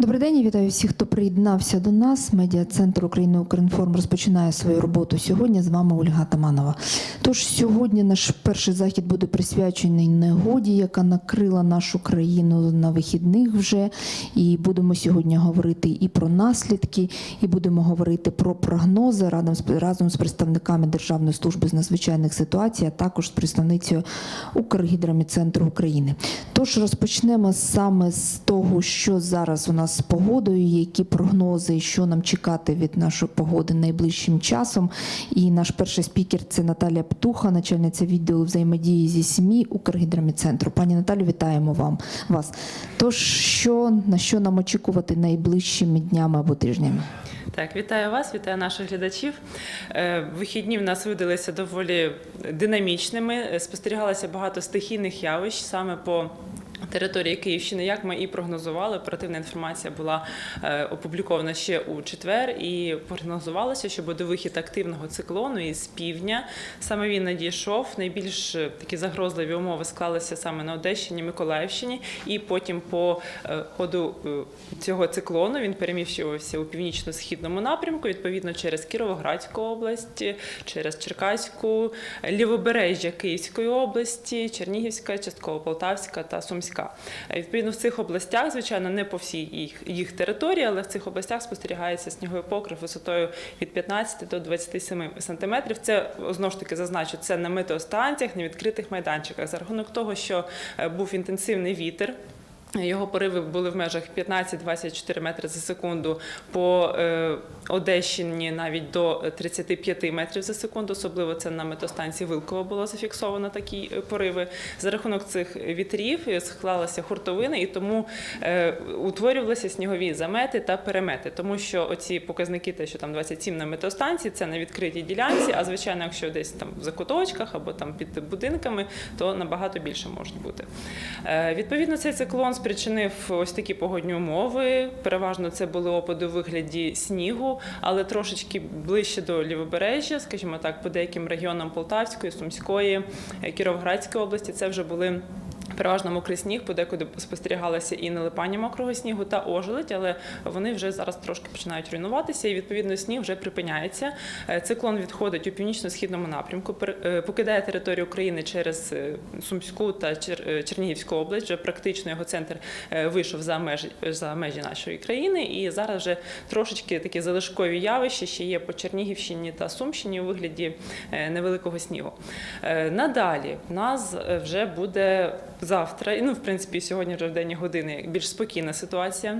Добрий день, і вітаю всіх, хто приєднався до нас. Медіа-центр України Укрінформ розпочинає свою роботу сьогодні. З вами Ольга Таманова. Тож сьогодні наш перший захід буде присвячений негоді, яка накрила нашу країну на вихідних вже. І будемо сьогодні говорити і про наслідки, і будемо говорити про прогнози разом з представниками Державної служби з надзвичайних ситуацій, а також з представницею Укргідроміцентру України. Тож розпочнемо саме з того, що зараз у нас з погодою, які прогнози, що нам чекати від нашої погоди найближчим часом. І наш перший спікер це Наталія Птуха, начальниця відділу взаємодії зі СМІ Укргідроміцентру. Пані Наталю, вітаємо вам вас. Тож, що на що нам очікувати найближчими днями або тижнями? Так, вітаю вас, вітаю наших глядачів. Е, Вихідні в нас видалися доволі динамічними. Е, Спостерігалося багато стихійних явищ саме по. Території Київщини, як ми і прогнозували, оперативна інформація була е, опублікована ще у четвер, і прогнозувалося, що буде вихід активного циклону із півдня. Саме він надійшов. Найбільш е, такі загрозливі умови склалися саме на Одещині, Миколаївщині, і потім по е, ходу цього циклону він переміщувався у північно-східному напрямку, відповідно через Кіровоградську область, через Черкаську, лівобережжя Київської області, Чернігівська, частково Полтавська та Сумська. Е, Відповідно, в цих областях, звичайно, не по всій їх, їх території, але в цих областях спостерігається сніговий покрив висотою від 15 до 27 сантиметрів. Це знову ж таки зазначу, це на метеостанціях, на відкритих майданчиках. За рахунок того, що е, був інтенсивний вітер. Його пориви були в межах 15-24 метри за секунду по е, Одещині навіть до 35 метрів за секунду. Особливо це на метостанції Вилково було зафіксовано такі е, пориви. За рахунок цих вітрів е, склалася хуртовина, і тому утворювалися снігові замети та перемети. Тому що оці показники, те, що там 27 на метеостанції, це на відкритій ділянці. А звичайно, якщо десь там в закуточках або там під будинками, то набагато більше можуть бути. Відповідно, цей циклон спричинив ось такі погодні умови. Переважно це були опади у вигляді снігу, але трошечки ближче до лівобережжя, скажімо так, по деяким регіонам Полтавської, Сумської, е, Кіровоградської області. Це вже були. Переважно мокрий сніг, подекуди спостерігалося і налипання мокрого снігу та ожеледь, але вони вже зараз трошки починають руйнуватися, і відповідно сніг вже припиняється. Е, Циклон відходить у північно-східному напрямку, е, покидає територію України через е, Сумську та Чер- Чернігівську область. Вже практично його центр вийшов за межі за межі нашої країни, і зараз вже трошечки такі залишкові явища ще є по Чернігівщині та Сумщині у вигляді невеликого снігу. Надалі в нас вже буде завтра, і ну в принципі сьогодні вже в день години більш спокійна ситуація.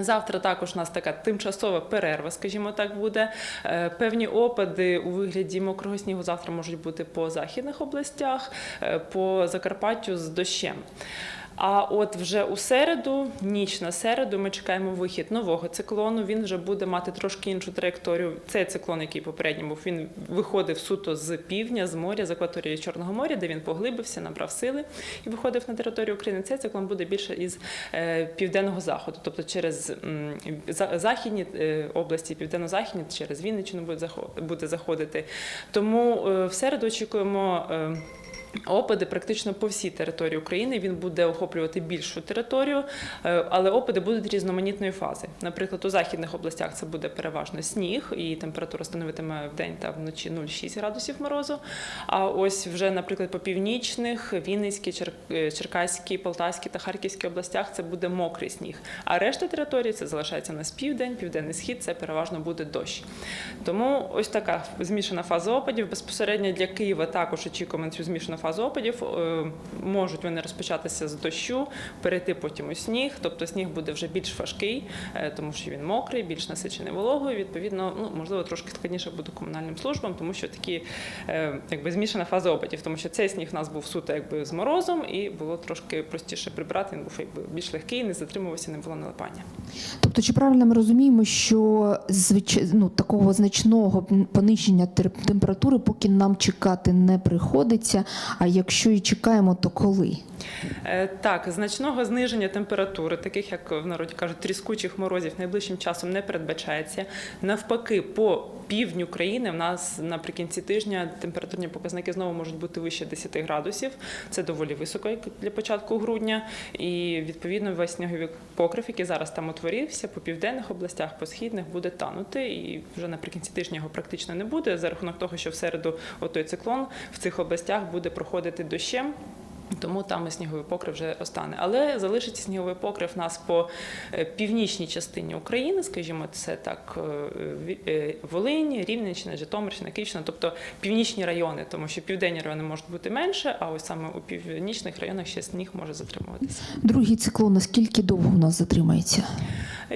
Завтра також у нас така тимчасова перерва, скажімо так, буде. Е, Певні опади у вигляді мокрого снігу завтра можуть бути по західних областях, е, по Закарпаттю з дощем. А от вже у середу, ніч на середу, ми чекаємо вихід нового циклону. Він вже буде мати трошки іншу траєкторію. Цей циклон, який попередній був, він виходив суто з півдня, з моря, з акваторії Чорного моря, де він поглибився, набрав сили і виходив на територію України. Цей циклон буде більше із е, південного заходу, тобто через західні е, області, південно-західні, через Вінниччину буде заходити. Тому е, в середу очікуємо. Опади практично по всій території України. Він буде охоплювати більшу територію, е, але опади будуть різноманітної фази. Наприклад, у західних областях це буде переважно сніг, і температура становитиме в день та вночі 0,6 градусів морозу. А ось вже, наприклад, по північних, Вінницькій, е, Черкаській, Полтавській та Харківській областях це буде мокрий сніг. А решта території це залишається на південь, південний схід, це переважно буде дощ. Тому ось така змішана фаза опадів. Безпосередньо для Києва також очікуємо цю змішану фазу опадів. Е, Можуть вони розпочатися з дощу, перейти потім у сніг. Тобто сніг буде вже більш важкий, е, тому що він мокрий, більш насичений вологою. Відповідно, ну можливо, трошки складніше буде комунальним службам, тому що такі е, якби змішана фаза опадів, тому що цей сніг у нас був суто якби з морозом, і було трошки простіше прибрати. Він був якби більш легкий, не затримувався, не було налипання. Тобто, чи правильно ми розуміємо, що звич... ну, такого значного пониження тер- температури поки нам чекати не приходиться, а якщо і чекаємо, то коли? Е, Так, значного зниження температури, таких як в народі кажуть, тріскучих морозів, найближчим часом не передбачається. Навпаки, по півдню країни в нас наприкінці тижня температурні показники знову можуть бути вище 10 градусів. Це доволі високо як для початку грудня. І відповідно весь сніговий покрив, який зараз там утворився, по південних областях, по східних буде танути. І вже наприкінці тижня його практично не буде за рахунок того, що в середу отой циклон в цих областях буде проходити дощем. Тому там і сніговий покрив вже остане. Але залишиться сніговий покрив в нас по е, північній частині України, скажімо, це так е, е, Волинь, Рівненщина, Житомирщина, Київщина, тобто північні райони, тому що південні райони можуть бути менше, а ось саме у північних районах ще сніг може затримуватися. Другий циклон наскільки довго у нас затримається?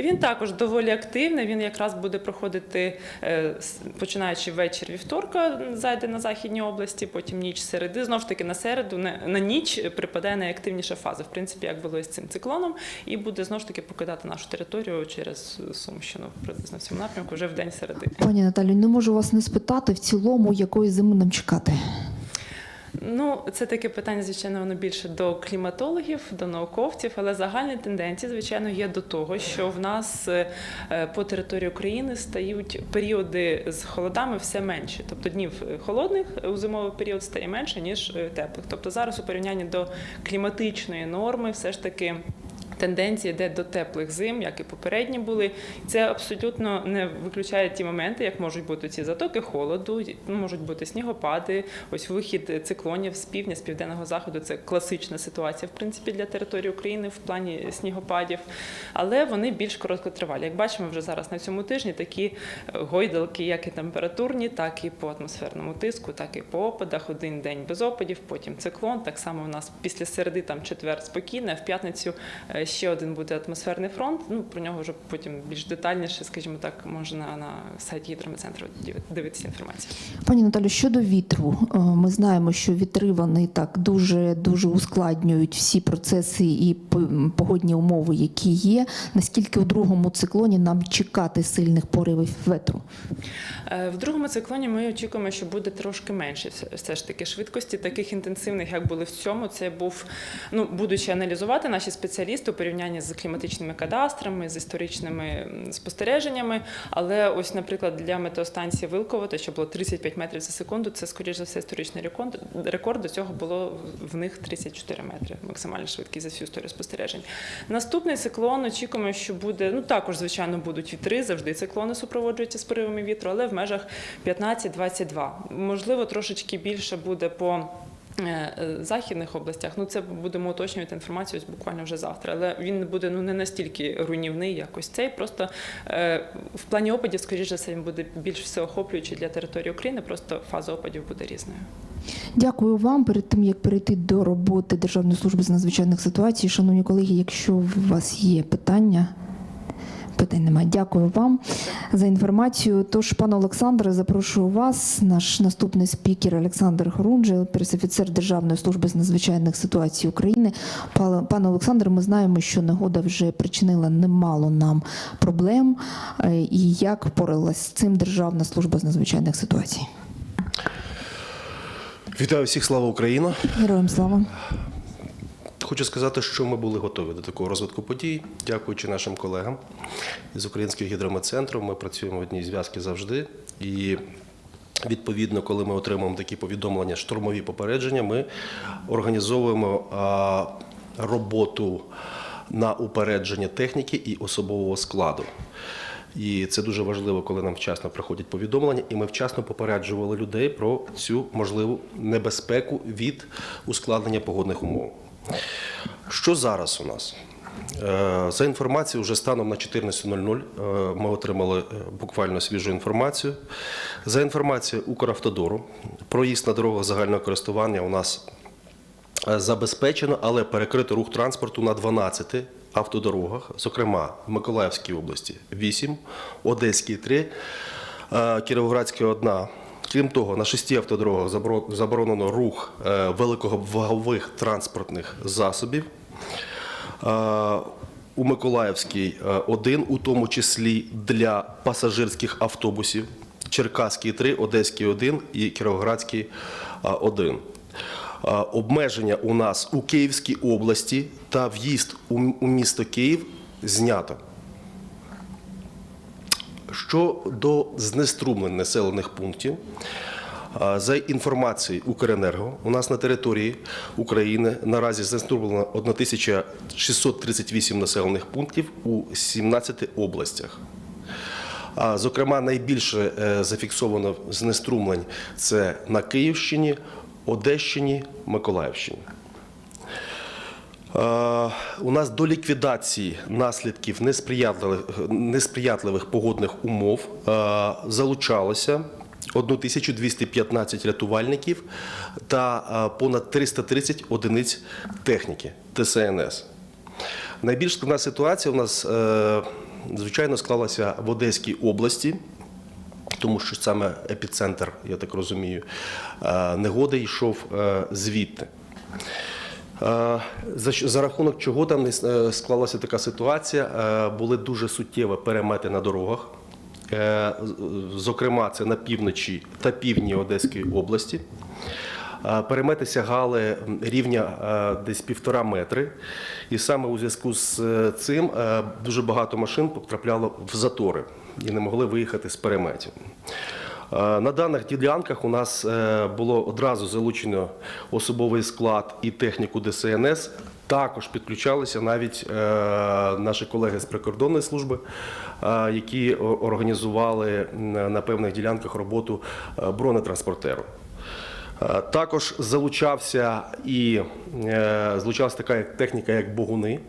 Він також доволі активний. Він якраз буде проходити, е, починаючи ввечері вівторка, зайде на західній області, потім ніч середи. Знову ж таки, на середу, на ніч припадає найактивніша фаза, в принципі, як було і з цим циклоном, і буде знову ж таки покидати нашу територію через Сумщину, приблизно в цьому напрямку, вже в день середи. Пані Наталю, не можу вас не спитати в цілому, якої зими нам чекати. Ну, це таке питання, звичайно, воно більше до кліматологів, до науковців, але загальні тенденції, звичайно, є до того, що в нас е, по території України стають періоди з холодами все менше. Тобто днів е, холодних у зимовий період стає менше, ніж е, теплих. Тобто зараз у порівнянні до кліматичної норми все ж таки. Тенденція йде до теплих зим, як і попередні були. Це абсолютно не виключає ті моменти, як можуть бути ці затоки холоду, ну, можуть бути снігопади, ось вихід циклонів з півдня, з південного заходу. Це класична ситуація, в принципі, для території України в плані снігопадів. Але вони більш короткотривалі. Як бачимо, вже зараз на цьому тижні такі е, гойдалки, як і температурні, так і по атмосферному тиску, так і по опадах. Один день без опадів, потім циклон. Так само у нас після середи, там четвер спокійно, а в п'ятницю е, ще один буде атмосферний фронт. Ну про нього вже потім більш детальніше, скажімо так, можна на сайті гідрометцентру дивитися інформацію. Пані Наталю, щодо вітру, е, ми знаємо, що вітри вони так дуже дуже ускладнюють всі процеси і погодні умови, які є. Наскільки у другому циклоні нам чекати сильних поривів ветру? Е, В другому циклоні ми очікуємо, що буде трошки менше все- все ж таки швидкості, таких інтенсивних, як були в цьому. Це був, ну будучи аналізувати наші спеціалісти у порівнянні з кліматичними кадастрами, з історичними спостереженнями. Але ось, наприклад, для метеостанції Вилково, що було 35 метрів за секунду, це скоріш за все історичний рекорд. Рекорд до цього було в них 34 метри, максимальна швидкість за всю історію спостережень. Наступний циклон очікуємо, що буде ну також, звичайно, будуть вітри. Завжди циклони супроводжуються з поривами вітру, але в межах 15-22. Можливо, трошечки більше буде по. Е, Західних областях, ну це будемо уточнювати інформацію буквально вже завтра. Але він буде ну не настільки руйнівний, як ось цей. Просто е, в плані опадів, скоріш за все, він буде більш всеохоплюючий для території України. Просто фаза опадів буде різною. Дякую вам. Перед тим як перейти до роботи Державної служби з надзвичайних ситуацій, шановні колеги, якщо у вас є питання. Питань немає. Дякую вам за інформацію. Тож, пане Олександре, запрошую вас. Наш наступний спікер Олександр Хорунжий, пресофіцер Державної служби з надзвичайних ситуацій України. Пане Олександре, ми знаємо, що негода вже причинила немало нам проблем. Е, І як впоралась з цим Державна служба з надзвичайних ситуацій? Вітаю всіх, слава Україна! Героям слава. Хочу сказати, що ми були готові до такого розвитку подій, дякуючи нашим колегам з Українського гідрометцентру. Ми працюємо в одній зв'язки завжди. І відповідно, коли ми отримуємо такі повідомлення, штурмові попередження, ми організовуємо роботу на упередження техніки і особового складу. І це дуже важливо, коли нам вчасно приходять повідомлення, і ми вчасно попереджували людей про цю можливу небезпеку від ускладнення погодних умов. Що зараз у нас? Е, За інформацією, вже станом на 14.00 е, ми отримали е, буквально свіжу інформацію. За інформацією Укравтодору, проїзд на дорогах загального користування у нас забезпечено, але перекрито рух транспорту на 12 автодорогах, зокрема в Миколаївській області 8, Одеській 3, е, Кіровоградській 1. Крім того, на шести автодорогах заборонено рух е, великовагових транспортних засобів. Е, У Миколаївській е, один, у тому числі для пасажирських автобусів, Черкаський 3, Одеський 1 і Кіровоградський 1. Е, Обмеження у нас у Київській області та в'їзд у місто Київ знято. Щодо знеструмлень населених пунктів, за інформацією Укренерго, у нас на території України наразі знеструмлено 1638 населених пунктів у 17 областях. Зокрема, найбільше е, зафіксовано знеструмлень це на Київщині, Одещині, Миколаївщині. Е, У нас до ліквідації наслідків несприятливих, несприятливих погодних умов е, залучалося 1215 рятувальників та е, понад 330 одиниць техніки ТСНС. Найбільш складна ситуація у нас, звичайно, склалася в Одеській області тому що саме епіцентр, я так розумію, негоди йшов звідти. Е, За, рахунок чого там е, склалася така ситуація, е, були дуже суттєві перемети на дорогах. Зокрема, це на півночі та півдні Одеської області. Перемети сягали рівня десь півтора метри, і саме у зв'язку з цим дуже багато машин потрапляло в затори і не могли виїхати з переметів. Е, На даних ділянках у нас е, було одразу залучено особовий склад і техніку ДСНС. Також підключалися навіть е, наші колеги з прикордонної служби, які організували на певних ділянках роботу бронетранспортеру. Також залучався і залучалася така техніка, як богуни,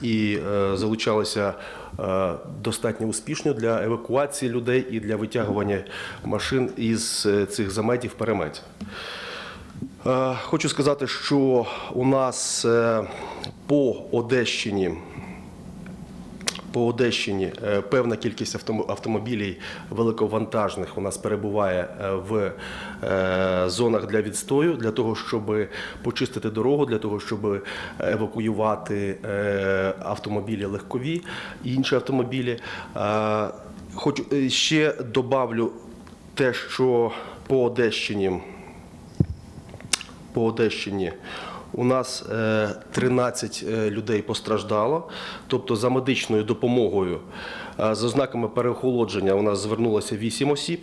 і е, залучалися е, достатньо успішно для евакуації людей і для витягування машин із е, цих заметів переметів. Хочу сказати, що у нас по Одещині по Одещині е, певна кількість автомобілів великовантажних у нас перебуває е, в е, зонах для відстою, для того, щоб почистити дорогу, для того, щоб евакуювати автомобілі легкові і інші автомобілі. Хочу е, ще добавлю те, що по Одещині по Одещині у нас е, 13 е, людей постраждало. Тобто за медичною допомогою е, з ознаками переохолодження у нас звернулося 8 осіб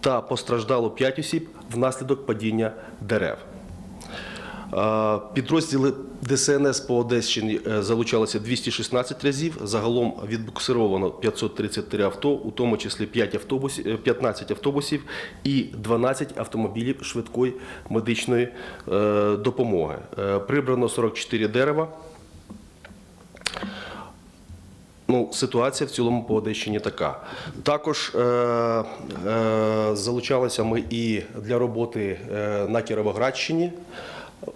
та постраждало 5 осіб внаслідок падіння дерев. Підрозділи ДСНС по Одещині е, залучалися 216 разів. Загалом відбуксировано 533 авто, у тому числі 5 автобусів, е, 15 автобусів і 12 автомобілів швидкої медичної е, допомоги. Е, Прибрано 44 дерева. Ну, ситуація в цілому по Одещині така. Також е, е, залучалися ми і для роботи на Кіровоградщині.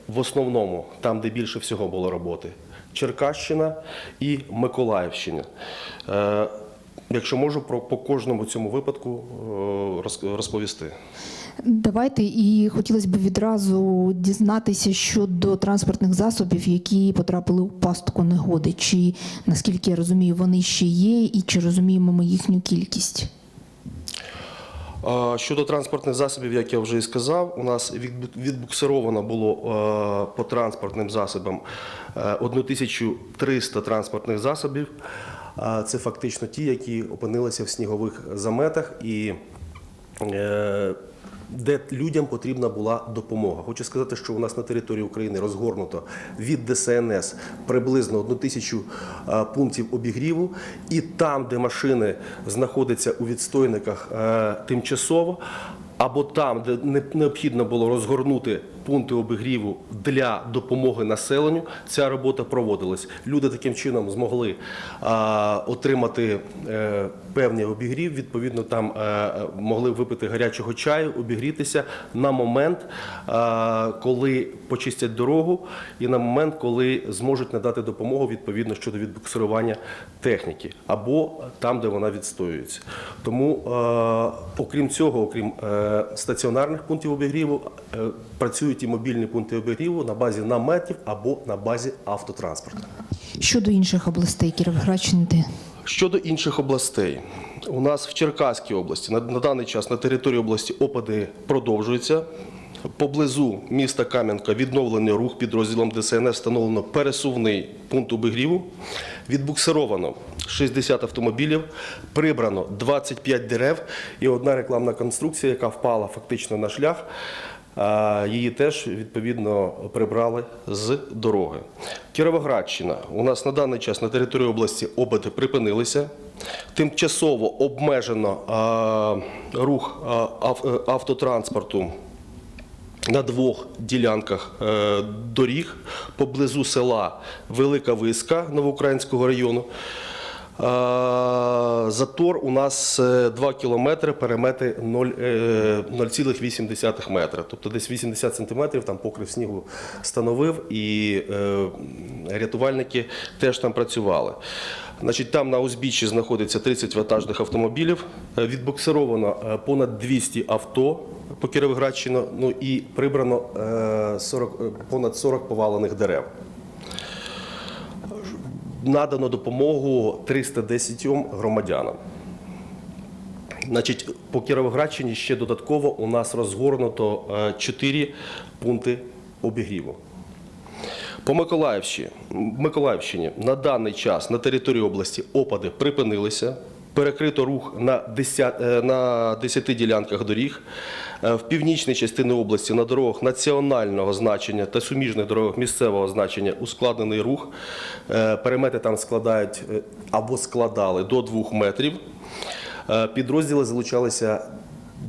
В основному, там, де більше всього було роботи, Черкащина і Миколаївщина. Е, якщо можу, про, по кожному цьому випадку е, розповісти. Давайте і хотілося б відразу дізнатися щодо транспортних засобів, які потрапили у пастку негоди. Чи наскільки я розумію, вони ще є, і чи розуміємо ми їхню кількість? Щодо транспортних засобів, як я вже і сказав, у нас відбу- відбуксировано було е, по транспортним засобам е, 1300 транспортних засобів. Це фактично ті, які опинилися в снігових заметах і е, де людям потрібна була допомога. Хочу сказати, що у нас на території України розгорнуто від ДСНС приблизно одну тисячу е, пунктів обігріву, і там, де машини знаходяться у відстойниках е, тимчасово. Або там, де необхідно було розгорнути пункти обігріву для допомоги населенню, ця робота проводилась. Люди таким чином змогли отримати е, певний обігрів. Відповідно, там е, могли випити гарячого чаю, обігрітися на момент, е, коли почистять дорогу, і на момент, коли зможуть надати допомогу відповідно щодо відбуксирування техніки, або там, де вона відстоюється. Тому, е, окрім цього, окрім е, стаціонарних пунктів обігріву, е, працюють і мобільні пункти обігріву на базі наметів або на базі автотранспорту. Щодо інших областей Кіровоградщини, де? Щодо інших областей, у нас в Черкаській області на, на даний час на території області опади продовжуються. Поблизу міста Кам'янка відновлений рух підрозділом ДСНС встановлено пересувний пункт обігріву. Відбуксировано 60 автомобілів, прибрано 25 дерев і одна рекламна конструкція, яка впала фактично на шлях. Її теж відповідно прибрали з дороги. Кіровоградщина. У нас на даний час на території області обити припинилися. Тимчасово обмежено рух е, автотранспорту на двох ділянках е, доріг поблизу села Велика Виска Новоукраїнського району. Е, Затор у нас е, 2 кілометри, перемети 0, е, 0,8 метра. Тобто десь 80 сантиметрів там покрив снігу становив і е, рятувальники теж там працювали. Значить, там на узбіччі знаходиться 30 вантажних автомобілів. Е, Відбуксировано е, понад 200 авто по Кіровоградщину, ну і прибрано е, 40, е, понад 40 повалених дерев. Надано допомогу 310 громадянам. Значить, по Кіровоградщині ще додатково у нас розгорнуто 4 пункти обігріву. По Миколаївщині, Миколаївщині на даний час на території області опади припинилися. Перекрито рух на 10, е, на 10 ділянках доріг. Е, В північній частині області на дорогах національного значення та суміжних дорогах місцевого значення ускладнений рух. Е, Перемети там складають або складали до 2 метрів. Підрозділи залучалися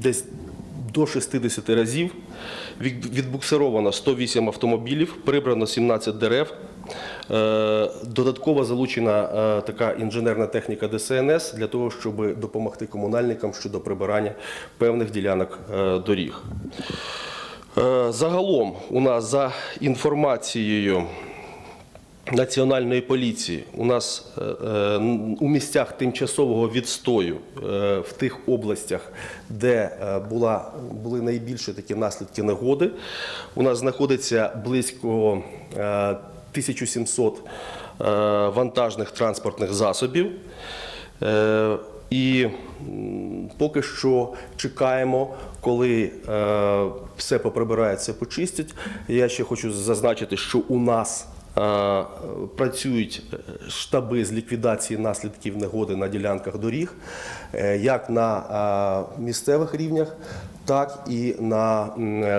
десь до 60 разів. Від- Відбуксировано 108 автомобілів, прибрано 17 дерев. Е, Додатково залучена е, така інженерна техніка ДСНС для того, щоб допомогти комунальникам щодо прибирання певних ділянок е, доріг. Загалом у нас за інформацією Національної поліції у нас у місцях тимчасового відстою в тих областях, де була, були найбільші такі наслідки негоди, у нас знаходиться близько 1700 е, вантажних транспортних засобів. Е, І поки що чекаємо, коли е, все поприбирається, почистять. Я ще хочу зазначити, що у нас працюють штаби з ліквідації наслідків негоди на ділянках доріг, е, як на місцевих рівнях, так і на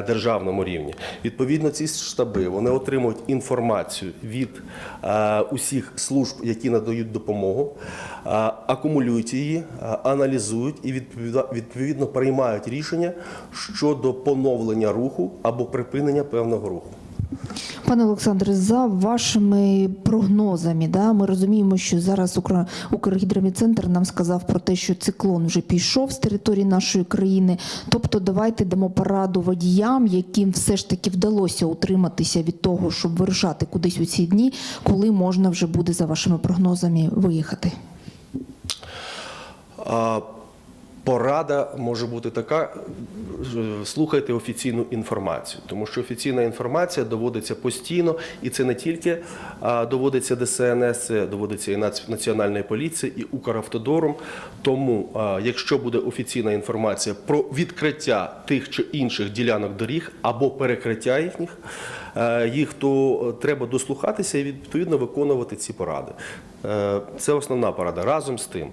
державному рівні. Відповідно, ці штаби вони отримують інформацію від усіх служб, які надають допомогу, акумулюють її, аналізують і відповідно приймають рішення щодо поновлення руху або припинення певного руху. Пане Олександре, за вашими прогнозами, да, ми розуміємо, що зараз Укргідромедцентр нам сказав про те, що циклон вже пішов з території нашої країни. Тобто, давайте дамо пораду водіям, яким все ж таки вдалося утриматися від того, щоб вирушати кудись у ці дні, коли можна вже буде за вашими прогнозами виїхати. А, Порада може бути така: е, слухайте офіційну інформацію, тому що офіційна інформація доводиться постійно, і це не тільки доводиться ДСНС, це доводиться і Нац- Національної поліції, і Укравтодором. Тому, якщо буде офіційна інформація про відкриття тих чи інших ділянок доріг або перекриття їхніх, е, їх то е, треба дослухатися і відповідно виконувати ці поради. Е, Це основна порада. Разом з тим.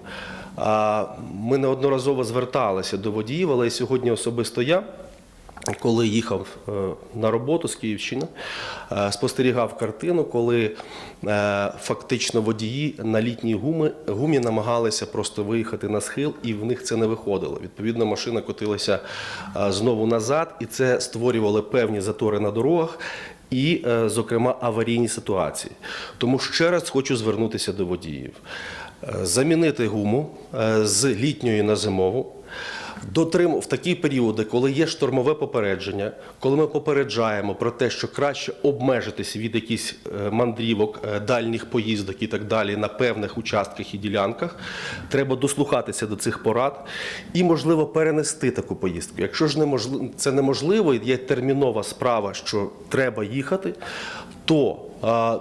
Ми неодноразово зверталися до водіїв, але сьогодні особисто я. Коли їхав е, на роботу з Київщини, е, спостерігав картину, коли фактично водії на літній гумі, гумі намагалися просто виїхати на схил, і в них це не виходило. Відповідно, машина котилася знову назад, і це створювало певні затори на дорогах. І, е, зокрема, аварійні ситуації. Тому ще раз хочу звернутися до водіїв. Е, Замінити гуму е, з літньої на зимову. Дотрим... в такі періоди, коли є штормове попередження, коли ми попереджаємо про те, що краще обмежитися від якихось е, мандрівок, е, дальніх поїздок і так далі на певних участках і ділянках, треба дослухатися до цих порад і, можливо, перенести таку поїздку. Якщо ж неможливо, це неможливо, є термінова справа, що треба їхати, то а,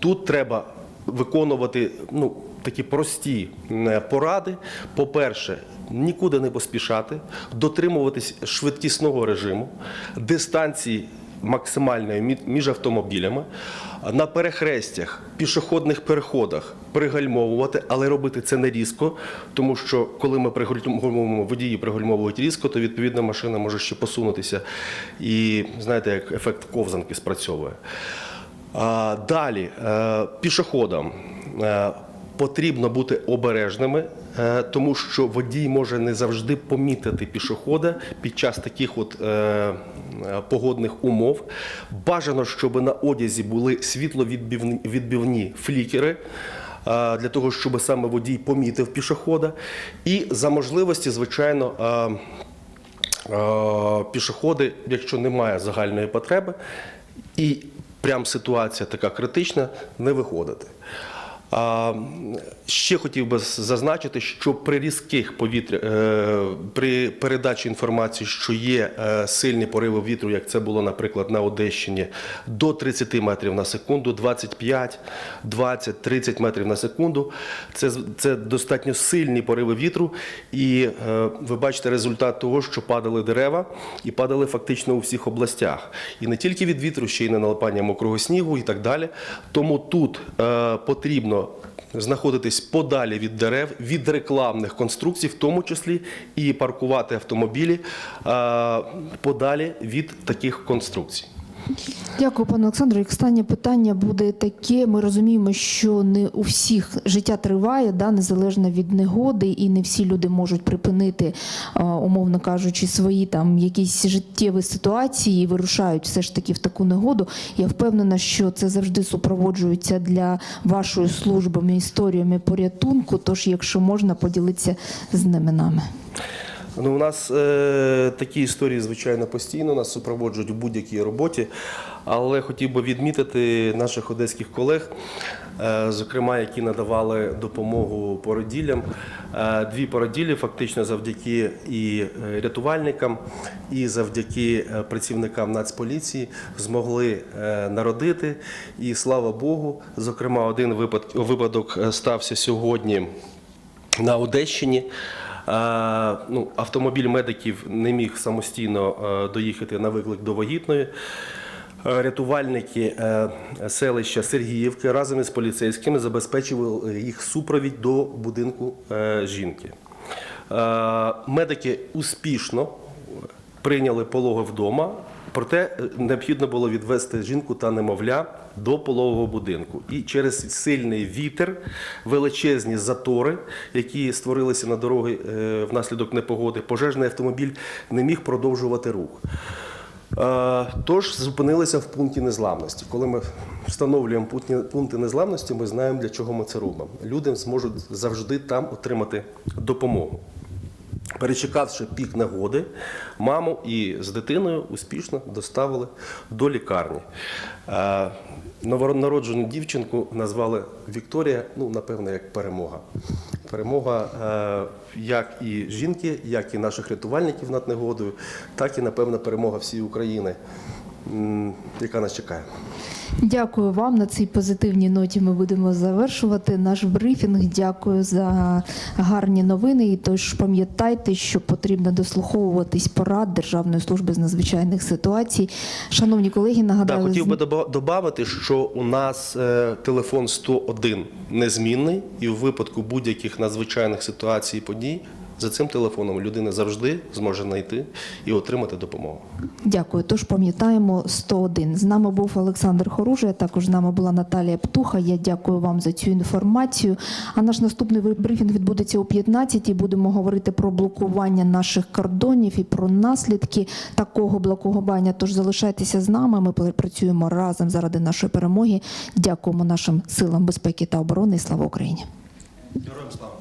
тут треба виконувати ну, такі прості е, поради. По-перше, нікуди не поспішати, дотримуватись швидкісного режиму, дистанції максимальної між автомобілями, на перехрестях, пішохідних переходах пригальмовувати, але робити це не різко, тому що коли ми пригальмовуємо, водії пригальмовують різко, то відповідно машина може ще посунутися. І знаєте, як ефект ковзанки спрацьовує. Далі е, пішоходам е, потрібно бути обережними, тому що водій може не завжди помітити пішохода під час таких от е, е, погодних умов. Бажано, щоб на одязі були світловідбивні флікери. е, Для того, щоб саме водій помітив пішохода, і за можливості, звичайно, е, е, пішоходи, якщо немає загальної потреби, і прям ситуація така критична, не виходити. Ще хотів би зазначити, що при різких повітря, е, при передачі інформації, що є е, сильні пориви вітру, як це було, наприклад, на Одещині, до 30 метрів на секунду, 25, 20, 30 метрів на секунду. Це, це достатньо сильні пориви вітру, і е, ви бачите результат того, що падали дерева і падали фактично у всіх областях. І не тільки від вітру, ще й на налипання мокрого снігу і так далі. Тому тут е, знаходитись подалі від дерев, від рекламних конструкцій, в тому числі і паркувати автомобілі е, подалі від таких конструкцій. Дякую, пане Олександру. І Останнє питання буде таке. Ми розуміємо, що не у всіх життя триває, да, незалежно від негоди, і не всі люди можуть припинити, е, умовно кажучи, свої там якісь життєві ситуації і вирушають все ж таки в таку негоду. Я впевнена, що це завжди супроводжується для вашої служби історіями порятунку. Тож, якщо можна, поділитися з ними нами. Ну, у нас е, такі історії, звичайно, постійно нас супроводжують у будь-якій роботі. Але хотів би відмітити наших одеських колег, е, зокрема, які надавали допомогу породіллям. Е, дві породілі, фактично, завдяки і е, рятувальникам, і завдяки е, працівникам Нацполіції змогли е, народити. І слава Богу, зокрема, один випадок е, стався сьогодні на Одещині. Ну, автомобіль медиків не міг самостійно е, доїхати на виклик до вагітної. Е, Рятувальники е, селища Сергіївки разом із поліцейськими забезпечували їх супровід до будинку жінки. Медики успішно прийняли пологи вдома, проте е, необхідно було відвести жінку та немовля до пологового будинку. І через сильний вітер, величезні затори, які створилися на дороги е, внаслідок непогоди, пожежний автомобіль не міг продовжувати рух. Е, Тож зупинилися в пункті незламності. Коли ми встановлюємо пункти незламності, ми знаємо, для чого ми це робимо. Люди зможуть завжди там отримати допомогу. Перечекавши пік негоди, маму і з дитиною успішно доставили до лікарні. Е, Новонароджену дівчинку назвали Вікторія, ну, напевно, як перемога. Перемога е, як і жінки, як і наших рятувальників над негодою, так і, напевно, перемога всієї України, яка нас чекає. Дякую вам. На цій позитивній ноті ми будемо завершувати наш брифінг. Дякую за гарні новини. І тож пам'ятайте, що потрібно дослуховуватись порад Державної служби з надзвичайних ситуацій. Шановні колеги, Да, нагадаю, хотів би додати, що у нас е, телефон 101 незмінний, і в випадку будь-яких надзвичайних ситуацій і подій за цим телефоном людина завжди зможе знайти і отримати допомогу. Дякую. Тож пам'ятаємо 101. З нами був Олександр Хоружий, також з нами була Наталія Птуха. Я дякую вам за цю інформацію. А наш наступний брифінг відбудеться о 15 Будемо говорити про блокування наших кордонів і про наслідки такого блокування. Тож залишайтеся з нами. Ми працюємо разом заради нашої перемоги. Дякуємо нашим силам безпеки та оборони. Слава Україні! Героям слава!